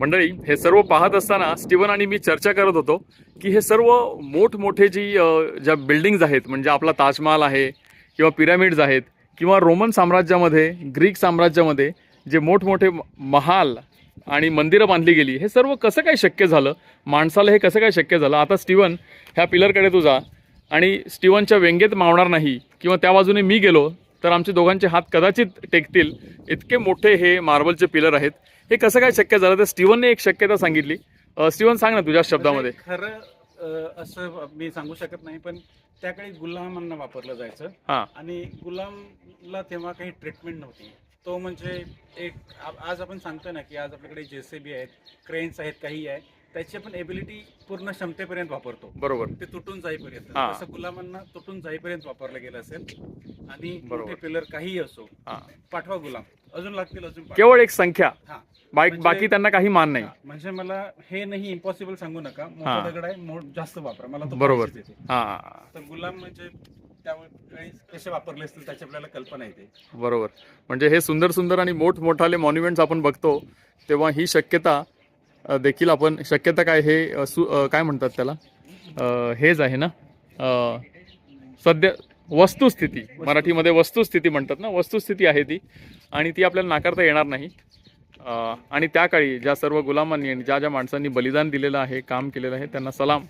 मंडळी हे सर्व पाहत असताना स्टीवन आणि मी चर्चा करत होतो की हे सर्व मोठमोठे जी ज्या बिल्डिंग्ज आहेत म्हणजे आपला ताजमहाल आहे किंवा पिरामिड्स आहेत किंवा रोमन साम्राज्यामध्ये ग्रीक साम्राज्यामध्ये जे मोठमोठे महाल आणि मंदिरं बांधली गेली हे सर्व कसं काय शक्य झालं? माणसाला हे कसं काय शक्य झालं? आता स्टीवन ह्या पिलरकडे तू जा आणि स्टीवनच्या व्यंगेत मावणार नाही किंवा त्या बाजूने मी गेलो तर आमचे दोघांचे हात कदाचित टेकतील. इतके मोठे हे मार्बलचे पिलर आहेत. हे कसं काय शक्य झालं? तर स्टीवनने एक शक्यता सांगितली. स्टीवन सांग ना तुझ्या शब्दामध्ये. म्हणजे खरं असं मी सांगू शकत नाही पण त्या काळी गुलामांना वापरलं जायचं. हां. आणि गुलामला तेव्हा काही ट्रीटमेंट नव्हती. तो म्हणजे एक आज आपण सांगतो ना की आज आपल्याकडे जेसीबी आहेत क्रेन्स आहेत काही आहे. त्याची आपण एबिलिटी पूर्ण क्षमतेपर्यंत वापरतो बरोबर ते तुटून जाईपर्यंत हा. तसं गुलामांना तुटून जाईपर्यंत वापरलं गेलं असेल आणि बरोबर. मोठे पिलर काहीही असो हां पाठवा गुलाम अजून लागतील अजून पाठवा. केवळ एक संख्या हा. बाकी म्हणजे- बाकी त्यांना काही मान नाही हा, म्हणजे मला हे नाही इम्पॉसिबल सांगू नका हा. मोठा दगड आहे मोठ जास्त वापरा मला तो बरोबर. पाहिजेच आहे. हां तर गुलाम म्हणजे त्यावेळी कसे वापरले असतील त्याची आपल्याला कल्पना येते बरोबर म्हणजे हे सुंदर सुंदर आणि मोठमोठाले मॉन्युमेंट्स आपण बघतो तेव्हा ही शक्यता देखील आपण शक्यता काय हे सु काय म्हणतात त्याला? हेच आहे ना? सध्या वस्तुस्थिती मराठीमध्ये वस्तुस्थिती म्हणतात ना? वस्तुस्थिती आहे ती. आणि ती आपल्याला नाकारता येणार नाही. आणि त्या काळी ज्या सर्व गुलामांनी आणि ज्या ज्या माणसांनी बलिदान दिलेलं आहे काम केलेलं आहे त्यांना सलाम.